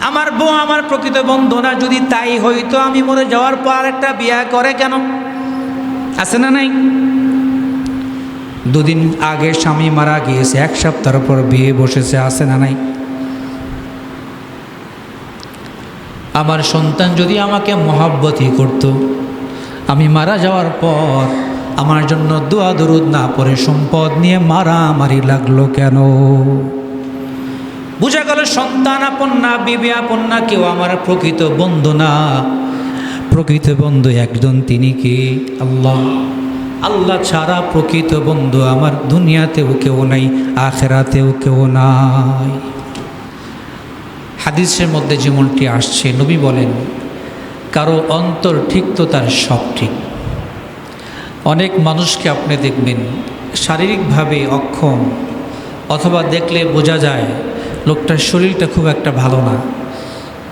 আমার বউ আমার প্রকৃত বন্ধু না, যদি তাই হইতো আমি মরে যাওয়ার পর একটা বিয়া করে কেন? আছে না নাই? দুদিন আগে স্বামী মারা গিয়েছে, এক সপ্তাহ পর বিয়ে বসেছে, আছে না নাই? আমার সন্তান যদি আমাকে মহাব্বতই করত, আমি মারা যাওয়ার পর আমার জন্য দোয়া দরুদ না পরে সম্পদ নিয়ে মারামারি লাগল কেন? বুঝা গেল সন্তান আপন না, বিবি আপন না, কেউ আমার প্রকৃত বন্ধু না। প্রকৃত বন্ধু একজন তিনি কি? আল্লাহ। আল্লাহ ছাড়া প্রকৃত বন্ধু আমার দুনিয়াতেও কেউ নাই, আখেরাতেও কেউ নাই। হাদিসের মধ্যে যেমনটি আসছে, নবী বলেন, কারও অন্তর ঠিক তো তার সব ঠিক। অনেক মানুষকে আপনি দেখবেন, শারীরিকভাবে অক্ষম, অথবা দেখলে বোঝা যায় লোকটার শরীরটা খুব একটা ভালো না।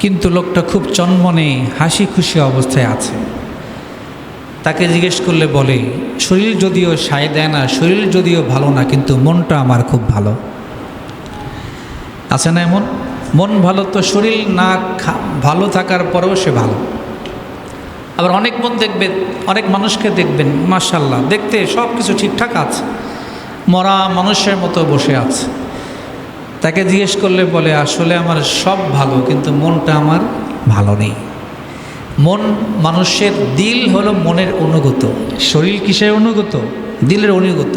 কিন্তু লোকটা খুব চনমনে হাসি খুশি অবস্থায় আছে। তাকে জিজ্ঞেস করলে বলে, শরীর যদিও সায় দেয় না, শরীর যদিও ভালো না, কিন্তু মনটা আমার খুব ভালো। আছে না এমন? মন ভালো তো শরীর না ভালো থাকার পরেও সে ভালো। আবার অনেক মন দেখবেন অনেক মানুষকে দেখবেন মার্শাল্লাহ দেখতে সব কিছু ঠিকঠাক আছে। মরা মানুষের মতো বসে আছে। তাকে জিজ্ঞেস করলে বলে, আসলে আমার সব ভালো, কিন্তু মনটা আমার ভালো নেই। মন মানুষের দিল হলো মনের অনুগত। শরীর কিসের অনুগত? দিলের অনুগত।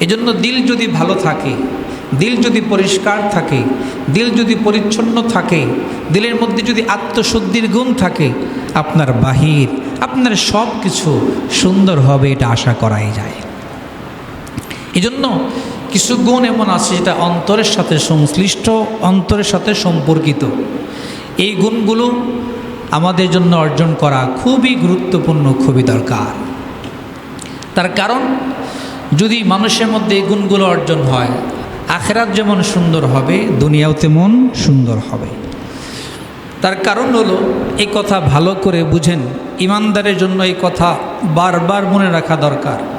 এজন্য দিল যদি ভালো থাকে, দিল যদি পরিষ্কার থাকে, দিল যদি পরিচ্ছন্ন থাকে, দিলের মধ্যে যদি আত্মশুদ্ধির গুণ থাকে, আপনার বাহির, আপনার সব কিছু সুন্দর হবে এটা আশা করাই যায়। এজন্য কিছু গুণ এমন আছে যেটা অন্তরের সাথে সংশ্লিষ্ট, অন্তরের সাথে সম্পর্কিত। এই গুণগুলো আমাদের জন্য অর্জন করা খুবই গুরুত্বপূর্ণ, খুবই দরকার। তার কারণ, যদি মানুষের মধ্যে এই গুণগুলো অর্জন হয়, আখেরাত যেমন সুন্দর হবে, দুনিয়াও তেমন সুন্দর হবে। তার কারণ হলো, এই কথা ভালো করে বুঝেন, ইমানদারের জন্য এই কথা বারবার মনে রাখা দরকার।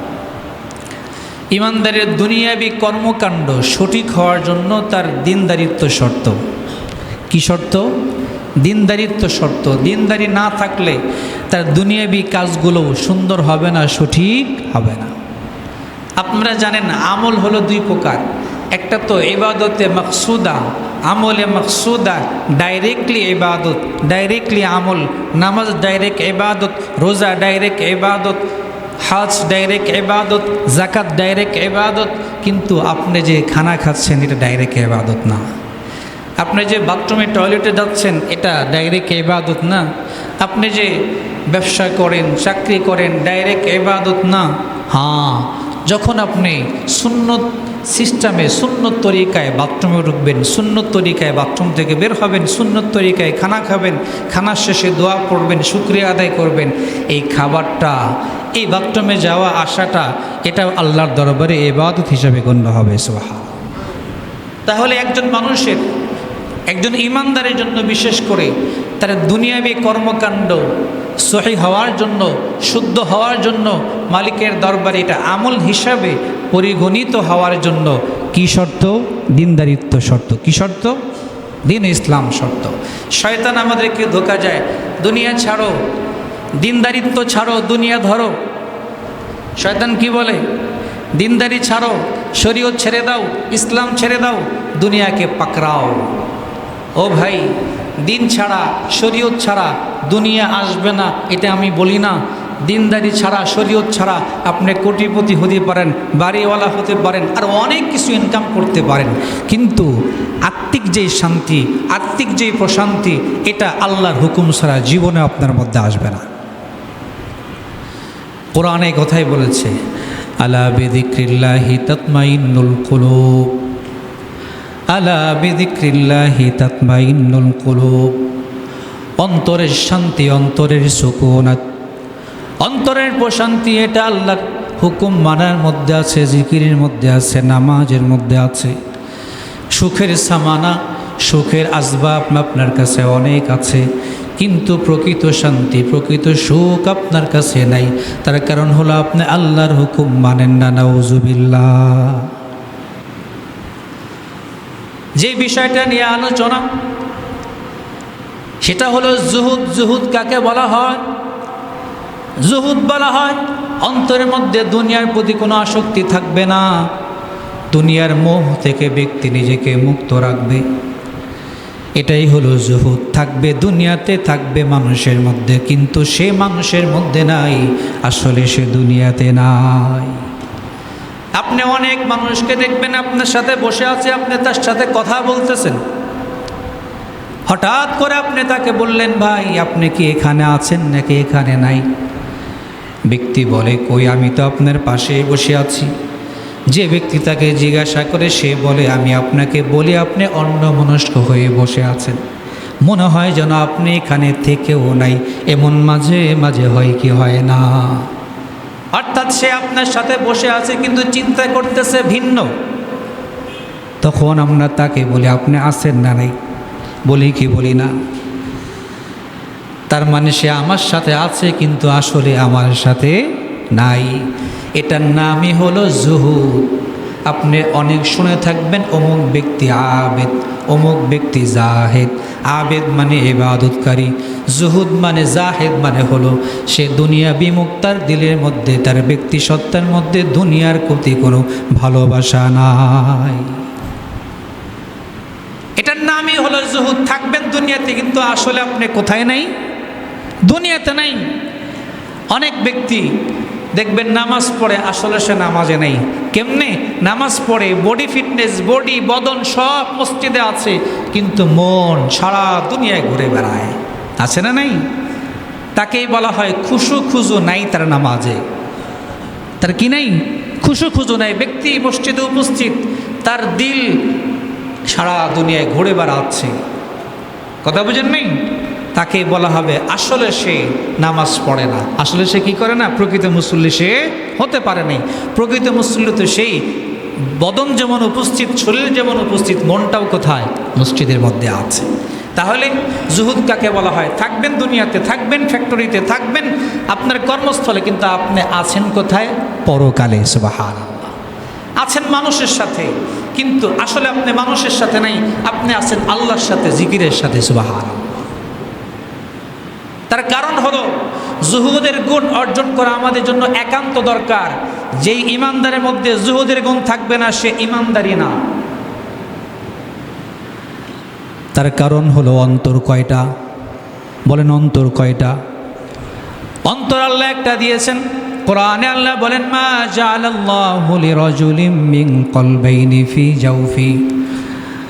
ইমানদারের দুনিয়াবি কর্মকাণ্ড সঠিক হওয়ার জন্য তার দিনদারিত্ব শর্ত। কি শর্ত? দিনদারিত্ব শর্ত। দিনদারি না থাকলে তার দুনিয়াবি কাজগুলো সুন্দর হবে না, সঠিক হবে না। আপনারা জানেন, আমল হলো দুই প্রকার। একটা তো এবাদতে মকসুদা, আমলে মকসুদা ডাইরেক্টলি এবাদত ডাইরেক্টলি আমল, নামাজ ডাইরেক্ট এবাদত রোজা ডাইরেক্ট এবাদত হাজ ডাইরেক্ট এবাদত জাকাত ডাইরেক্ট এবাদত কিন্তু আপনি যে খানা খাচ্ছেন, এটা ডাইরেক্ট এবাদত না। আপনি যে বাথরুমে টয়লেটে যাচ্ছেন, এটা ডাইরেক্ট এবাদত না। আপনি যে ব্যবসা করেন, চাকরি করেন ডাইরেক্ট এবাদত না। হ্যাঁ যখন আপনি সুন্নত সিস্টেমে সুন্নত তরিকায় বাথরুমে ঢুকবেন, সুন্নত তরিকায় বাথরুম থেকে বের হবেন, সুন্নত তরিকায় খানা খাবেন খানার শেষে দোয়া পড়বেন, শুক্রিয়া আদায় করবেন। এই খাবারটা, এই বাথরুমে যাওয়া আসাটা এটা আল্লাহর দরবারে এবাদত হিসাবে গণ্য হবে সোহা তাহলে একজন মানুষের, একজন ইমানদারের জন্য বিশেষ করে, তার দুনিয়াবী কর্মকাণ্ড সহি হওয়ার জন্য, শুদ্ধ হওয়ার জন্য মালিকের দরবারে এটা আমল হিসাবে পরিগণিত হওয়ার জন্য কি শর্ত? দিনদারিত্ব শর্ত। কি শর্ত? দিন ইসলাম শর্ত। শয়তান আমাদেরকে ধোকা যায় দুনিয়া ছাড়ো, দিনদারিত্ব ছাড়ো, দুনিয়া ধরো। শয়তান কি বলে? দিনদারি ছাড়ো, শরীয়ত ছেড়ে দাও, ইসলাম ছেড়ে দাও, দুনিয়াকে পাকড়াও। ও ভাই, দিন ছাড়া, শরীয়ত ছাড়া দুনিয়া আসবে না, এটা আমি বলি না। দিনদারি ছাড়া, শরীয়ত ছাড়া আপনি কোটিপতি হতে পারেন, বাড়িওয়ালা হতে পারেন, আর অনেক কিছু ইনকাম করতে পারেন। কিন্তু আত্মিক যেই শান্তি, আত্মিক যেই প্রশান্তি, এটা আল্লাহর হুকুম ছাড়া জীবনে আপনার মধ্যে আসবে না। কোরআনে কথাই বলেছে, আলা বেদিক্রিল্লাহি তৎমাইন্নুল কুলুব। আলা বেদিক্রিল্লাহি তৎমাইন্নুল কুলুব। অন্তরের শান্তি, অন্তরের সুকুনাত অন্তরের প্রশান্তি, এটা আল্লাহর হুকুম মানার মধ্যে আছে, জিকিরের মধ্যে আছে, নামাজের মধ্যে আছে। সুখের সামানা, সুখের আসবাব আপনার কাছে অনেক আছে। কিন্তু প্রকৃত শান্তি, প্রকৃত সুখ আপনার কাছে নাই। তার কারণ হলো আপনি আল্লাহর হুকুম মানেন না, নাউজুবিল্লাহ। যে বিষয়টা নিয়ে আলোচনা সেটা হলো জুহুদ জুহুদ কাকে বলা হয়? জুহুদ বলা হয়, অন্তরের মধ্যে দুনিয়ার প্রতি কোনো আসক্তি থাকবে না। দুনিয়ার মোহ থেকে ব্যক্তি নিজেকে মুক্ত রাখবে। এটাই হলো জুহুদ। থাকবে দুনিয়াতে, থাকবে মানুষের মধ্যে, কিন্তু সে মানুষের মধ্যে নাই, আসলে সে দুনিয়াতে নাই। আপনি অনেক মানুষকে দেখবেন, আপনার সাথে বসে আছে, আপনি তার সাথে কথা বলতেছেন। হঠাৎ করে আপনি তাকে বললেন, ভাই, আপনি কি এখানে আছেন নাকি এখানে নাই? ব্যক্তি বলে, কই, আমি তো আপনার পাশে বসে আছি। যে ব্যক্তি তাকে জিজ্ঞাসা করে, সে বলে, আমি আপনাকে বলি, আপনি অন্যমনস্ক হয়ে বসে আছেন। মনে হয় যেন আপনি এখানে থেকেও নাই। এমন মাঝে মাঝে হয় কি হয় না? অর্থাৎ সে আপনার সাথে বসে আছে, কিন্তু চিন্তা করতেছে ভিন্ন। তখন আমরা তাকে বলি, আপনি আছেন না নাই? বলি কি বলি না। তার মানে সে আমার সাথে আছে, কিন্তু আসলে আমার সাথে নাই। এটার নামই হলো জুহুদ। আপনি অনেক শুনে থাকবেন, অমুক ব্যক্তি আবেদ, অমুক ব্যক্তি জাহেদ। আবেদ মানে এবাদতকারী জুহুদ মানে জাহেদ মানে হলো সে দুনিয়া বিমুক্তার দিলের মধ্যে, তার ব্যক্তি সত্তার মধ্যে দুনিয়ার প্রতি কোনো ভালোবাসা নাই। হলো জুহুদ থাকবেন দুনিয়াতে, কিন্তু আসলে আপনি কোথায় নাই? দুনিয়াতে নাই। অনেক ব্যক্তি দেখবেন নামাজ পড়ে, আসলে সে নামাজে নেই। কেমনে? নামাজ পড়ে বডি ফিটনেস বডি বদন সব মসজিদে আছে, কিন্তু মন সারা দুনিয়ায় ঘুরে বেড়ায়। আছে না নাই? তাকেই বলা হয় খুশু খুজু নাই তার নামাজে। তার কি নাই? খুশু খুজু নাই। ব্যক্তি মসজিদে উপস্থিত, তার দিল সারা দুনিয়ায় ঘুরে বেড়াচ্ছে। কথা বুঝেন নেই? তাকে বলা হবে, আসলে সে নামাজ পড়ে না। আসলে সে কি করে না? প্রকৃত মুসল্লি সে হতে পারে নাই। প্রকৃত মুসল্লি তো সেই বদন যেমন উপস্থিত, শরীর যেমন উপস্থিত, মনটাও কোথায়? মসজিদের মধ্যে আছে। তাহলে জুহুদ কাকে বলা হয়? থাকবেন দুনিয়াতে, থাকবেন ফ্যাক্টরিতে, থাকবেন আপনার কর্মস্থলে, কিন্তু আপনি আছেন কোথায়? পরকালে সুবাহ আছেন মানুষের সাথে। কিন্তু আসলে আপনি মানুষের সাথে নাই, আপনি আছেন আল্লাহর সাথে, জিকিরের সাথে সুবাহান তার কারণ হলো, জুহুদের গুণ অর্জন করা আমাদের জন্য একান্ত দরকার। যেই ইমানদারের মধ্যে জুহুদের গুণ থাকবে না, সে ইমানদারি না। তার কারণ হলো অন্তর কয়টা? বলেন অন্তর কয়টা? অন্তর আল্লাহ একটা দিয়েছেন। কোরআনে আল্লাহ বলেন, মা জাআলাল্লাহু লিরাজুলিম মিন ফি জাওফি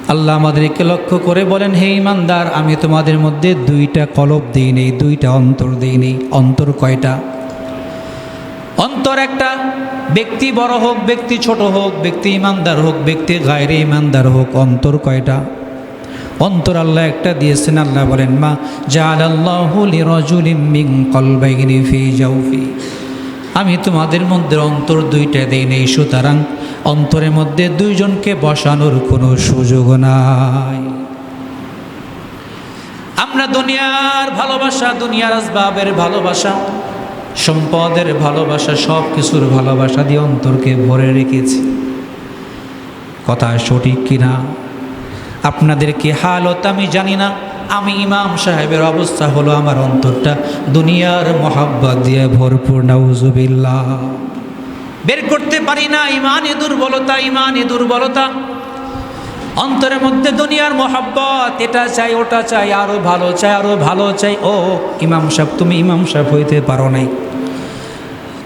আল্লাহ আমাদেরকে লক্ষ্য করে বলেন, হে ইমানদার, আমি তোমাদের মধ্যে দুইটা কলব দিই নেই, দুইটা অন্তর দিই নেই। অন্তর কয়টা? অন্তর একটা, ব্যক্তি বড় হোক, ব্যক্তি ছোট হোক, ব্যক্তি ইমানদার হোক, ব্যক্তি গায়রে ইমানদার হোক, অন্তর কয়টা? অন্তর আল্লাহ একটা দিয়েছেন, আল্লাহ বলেন, মা জাআলাল্লাহু লিরাজুলিম মিন কলবাইনি ফি জাওফি আমি তোমাদের মধ্যে অন্তর দুইটা দেই নেই, সুতরাং অন্তরের মধ্যে দুইজনকে বসানোর কোনো সুযোগ নাই। আমরা দুনিয়ার ভালোবাসা, দুনিয়ার আসবাবের ভালোবাসা, সম্পদের ভালোবাসা সব কিছুর ভালোবাসা দিয়ে অন্তরকে ভরে রেখেছি। কথা সঠিক কিনা? আপনাদের কি হালত আমি জানি না। আমি ইমাম সাহেবের অবস্থা হলো আমার অন্তরটা দুনিয়ার মহাব্বত দিয়ে ভরপুর, নাউজুবিল্লাহ। বের করতে পারি না ইমানে দুর্বলতা ইমানে দুর্বলতা। অন্তরের মধ্যে দুনিয়ার মহাব্বত, এটা চাই, ওটা চাই আরও ভালো চাই আরও ভালো চাই। ও, ইমাম সাহেব, তুমি ইমাম সাহেব হইতে পারো নাই।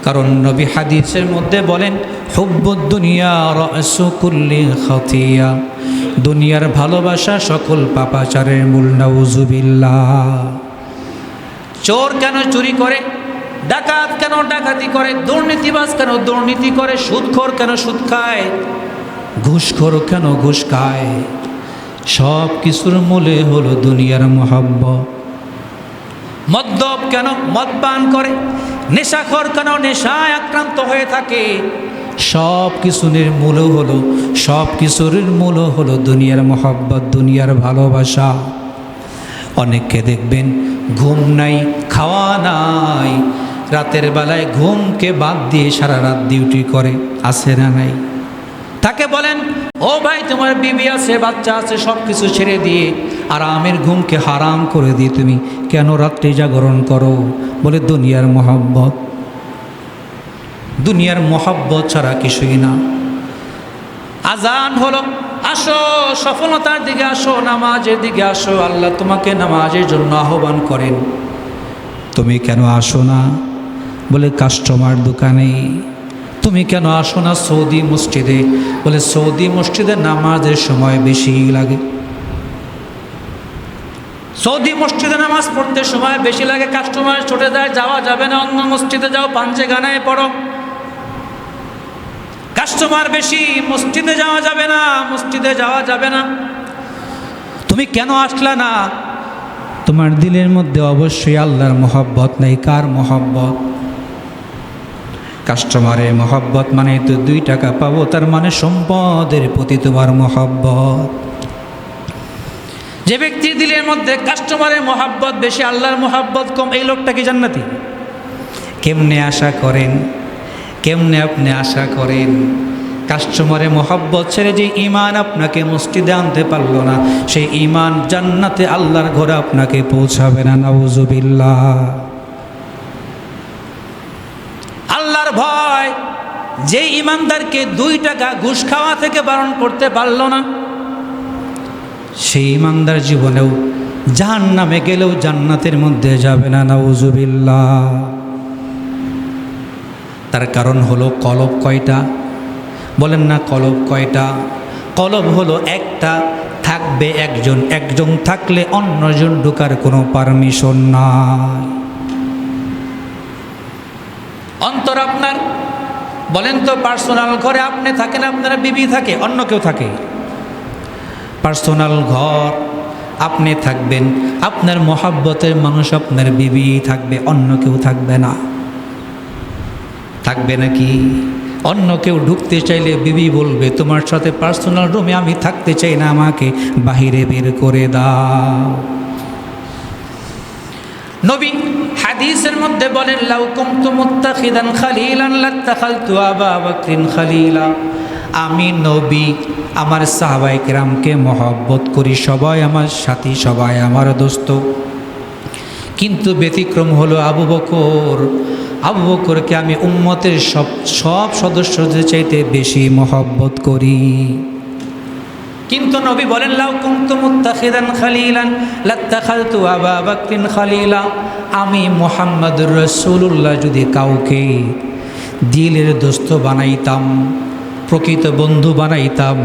কারণ নবী হাদিসের মধ্যে বলেন, হুব্বুদ দুনিয়া রসুকুল্লি খতিয়া। দুনিয়ার ভালোবাসা সকল পাপাচারের মূল, নাউজুবিল্লাহ। চোর কেন চুরি করে? ডাকাত কেন ডাকাতি করে? দুর্নীতিবাজ কেন দুর্নীতি করে? সুদখোর কেন সুদ খায়? ঘুষখোর কেন ঘুষ খায়? সব কিছুর মূলে হলো দুনিয়ার মহাব্বত। মদ্যপ কেন মদ পান করে? নেশাখর কেন নেশায় আক্রান্ত হয়ে থাকে? সব কিছুর মূল হলো সব কিছুর মূল হলো দুনিয়ার মহব্বত, দুনিয়ার ভালোবাসা। অনেককে দেখবেন ঘুম নাই, খাওয়া নাই, রাতের বেলায় ঘুমকে বাদ দিয়ে সারা রাত ডিউটি করে আসে না নাই? তাকে বলেন, ও ভাই, তোমার বিবি আছে, বাচ্চা আছে সব কিছু ছেড়ে দিয়ে আরামের ঘুমকে হারাম করে দিয়ে তুমি কেন রাত্রি জাগরণ করো? বলে, দুনিয়ার মহাব্বত। দুনিয়ার মহাব্বত ছাড়া কিছুই না। আজান হলো, আসো, সফলতার দিকে আসো, নামাজের দিকে আসো, আল্লাহ তোমাকে নামাজের জন্য আহ্বান করেন। তুমি কেন আসো না? বলে, কাস্টমার দোকানে। তুমি কেন আসো না সৌদি মসজিদে? বলে, সৌদি মসজিদে নামাজের সময় বেশি লাগে। সৌদি মসজিদে নামাজ পড়তে সময় বেশি লাগে। কাস্টমার ছুটে যায়, যাওয়া যাবে না। অন্য মসজিদে যাও পাঞ্চে গানায় পড়ো। কাস্টমার বেশি, মসজিদে যাওয়া যাবে না, মসজিদে যাওয়া যাবে না। তুমি কেন আসলা না? তোমার দিলের মধ্যে অবশ্যই আল্লাহর মহব্বত নেই। কার মহব্বত? কাস্টমারের মহব্বত মানে তো দুই টাকা পাবো, তার মানে সম্পদের প্রতি তোমার মহব্বত। যে ব্যক্তির দিলের মধ্যে কাস্টমারের মহাব্বত বেশি, আল্লাহর মহাব্বত কম, এই লোকটা কি জান্নাতি? কেমনে আশা করেন? কেমনে আপনি আশা করেন? কাস্টমারে মহাব্বত ছেড়ে যে ইমান আপনাকে মসজিদে আনতে পারল না, সেই ইমান জান্নাতে আল্লাহর ঘরে আপনাকে পৌঁছাবে না, নাউজুবিল্লাহ। আল্লাহর ভয়, যে ইমানদারকে দুই টাকা ঘুষ খাওয়া থেকে বারণ করতে পারল না, সেই ইমানদার জীবনেও জাহান নামে গেলেও জান্নাতের মধ্যে যাবে না, নাউজুবিল্লাহ। তার কারণ হলো কলব কয়টা? বলেন না কলব কয়টা? কলব হলো একটা, থাকবে একজন একজন থাকলে অন্যজন ঢোকার কোনো পারমিশন নাই। অন্তর আপনার? বলেন তো, পার্সোনাল ঘরে আপনি থাকেন, আপনার বিবি থাকে, অন্য কেউ থাকে। পার্সোনাল ঘর, আপনি থাকবেন, আপনার মহাব্বতের মানুষ আপনার বিবি থাকবে, অন্য কেউ থাকবে না। থাকবে নাকি? অন্য কেউ ঢুকতে চাইলে বিবি বলবে, তোমার সাথে পার্সোনাল রুমে আমি থাকতে চাই না, আমাকে বাহিরে বের করে দাও। নবী হাদিসের মধ্যে বলেন, লাউ কুমতু মুত্তাখিদান খালিলান, লাত্তাখালতু আবা বকরিন খালিলা। আমি নবী, আমার সাহাবাই কেরামকে মহব্বত করি, সবাই আমার সাথী, সবাই আমার দোস্ত। কিন্তু ব্যতিক্রম হলো আবু বকর। আবু বকরকে আমি উম্মতের সব সব সদস্যদের চাইতে বেশি মহব্বত করি। কিন্তু নবী বলেন, লাউ কুন্তু মুত্তাখিদান খালিলান, লাত্তাখালতু আবা বকরিন খালিলা। আমি মুহাম্মদুর রাসূলুল্লাহ যদি কাউকে দিলের দোস্ত বানাইতাম প্রকৃত বন্ধু বানাইতাম।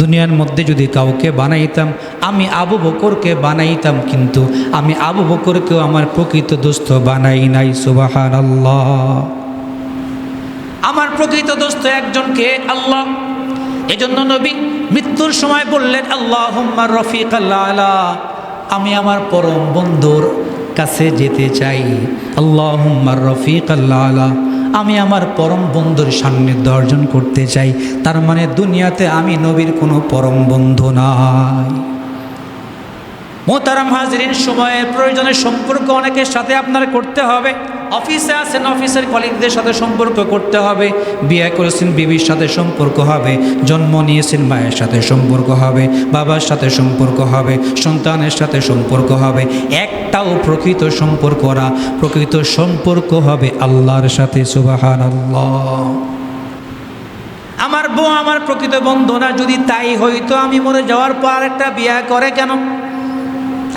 দুনিয়ার মধ্যে যদি কাউকে বানাইতাম, আমি আবু বকরকে বানাইতাম কিন্তু আমি আবু বকরকেও আমার প্রকৃত দোস্ত বানাই নাই সুবাহান আল্লাহ আমার প্রকৃত দোস্ত একজনকে আল্লাহ, এজন্য নবী মৃত্যুর সময় বললেন আল্লাহ রফিক আল্লাহ আমি আমার পরম বন্ধুর কাছে যেতে চাই। আল্লাহ রফিক আল্লাহ আমি আমার পরম বন্ধুর সান্নিধ্য অর্জন করতে চাই। তার মানে দুনিয়াতে আমি নবীর কোনো পরম বন্ধু নাই। মোতারাম হাজরিন, সময়ের প্রয়োজনে সম্পর্ক অনেকের সাথে আপনার করতে হবে। অফিসে আছেন, অফিসের কলিগদের সাথে সম্পর্ক করতে হবে, বিয়ে করেছেন, বিবির সাথে সম্পর্ক হবে, জন্ম নিয়েছেন, মায়ের সাথে সম্পর্ক হবে, বাবার সাথে সম্পর্ক হবে, সন্তানের সাথে সম্পর্ক হবে। একটাও প্রকৃত সম্পর্করা প্রকৃত সম্পর্ক হবে আল্লাহর সাথে সুবাহান আল্লাহ আমার বউ আমার প্রকৃত বন্ধু না, যদি তাই হইতো আমি মরে যাওয়ার পর একটা বিয়ে করে কেন?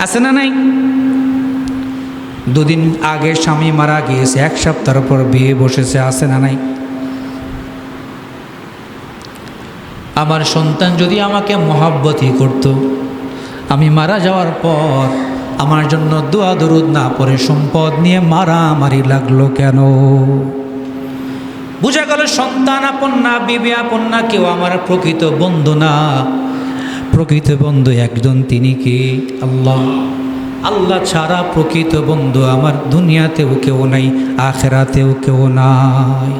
আছে না নাই? দুদিন আগে স্বামী মারা গিয়েছে, এক সপ্তাহ পর বিয়ে বসেছে, আছে না নাই? আমার সন্তান যদি আমাকে মহাব্বতই করত, আমি মারা যাওয়ার পর আমার জন্য দোয়া দরুদ না পরে সম্পদ নিয়ে মারামারি লাগল কেন? বুঝা গেল সন্তান আপন না, বিবি আপন না, কেউ আমার প্রকৃত বন্ধু না। প্রকৃত বন্ধু একজন তিনি কে? আল্লাহ। আল্লাহ ছাড়া প্রকৃত বন্ধু আমার দুনিয়াতেও কেউ নাই আখেরাতেও কেউ নাই।